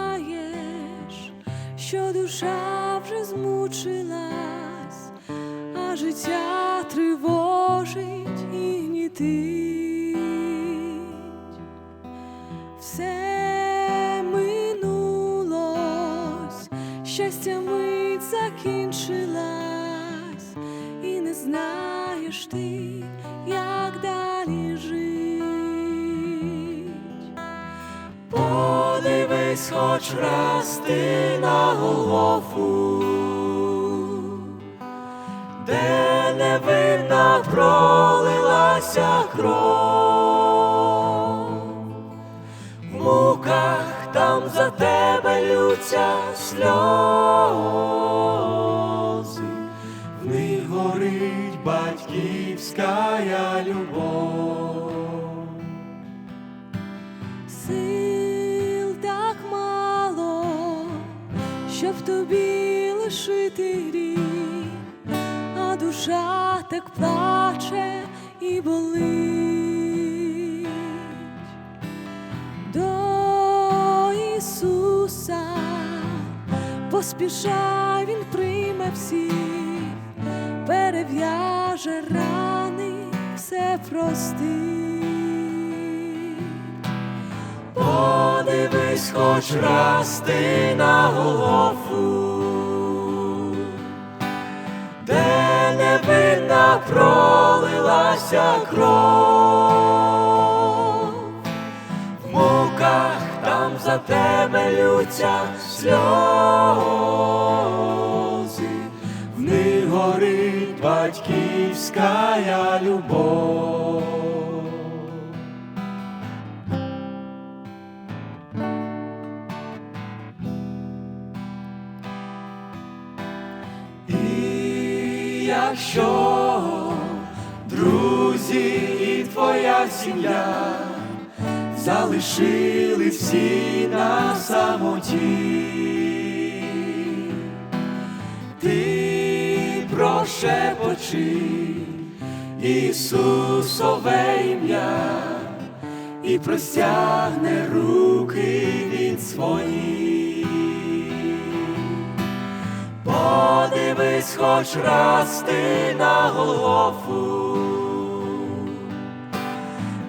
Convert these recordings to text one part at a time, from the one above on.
Відчуваєш, що душа вже змучилась, а життя тривожить і гнітить. Все минулось, щастя мить закінчилась, і не знаєш ти, Подивись хоч раз ти на голову, де невинна пролилася кров, в муках там за тебе лються сльози, в них горить батьківська любов. Сил щоб тобі лишити гріх, а душа так плаче і болить. До Ісуса поспішай, Він прийме всіх, перев'яже рани, все простить. Подивись хоч раз ти на голову, де невинна пролилася кров, в муках там за тебе лються сльози, в них горить батьківська любов. Якщо друзі і твоя сім'я залишили всі на самоті, ти прошепочи Ісусове ім'я і простягне руки він свої. Подивись хоч раз на голову,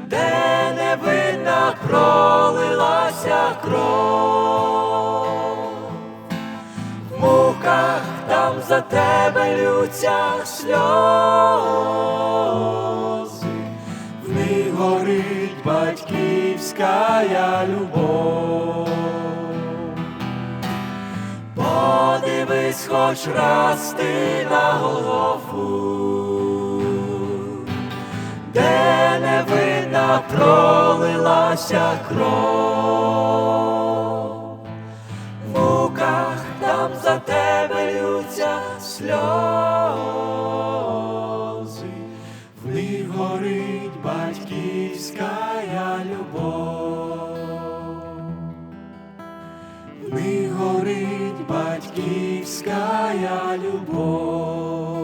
де невинна пролилася кров, в муках там за тебе лються сльози, в них горить батьківська любов. Подивись хоч раз на голову, де невинна пролилася кров, в муках там за тебе лються сльози, в них горить батьківська любов. Отцовская любовь.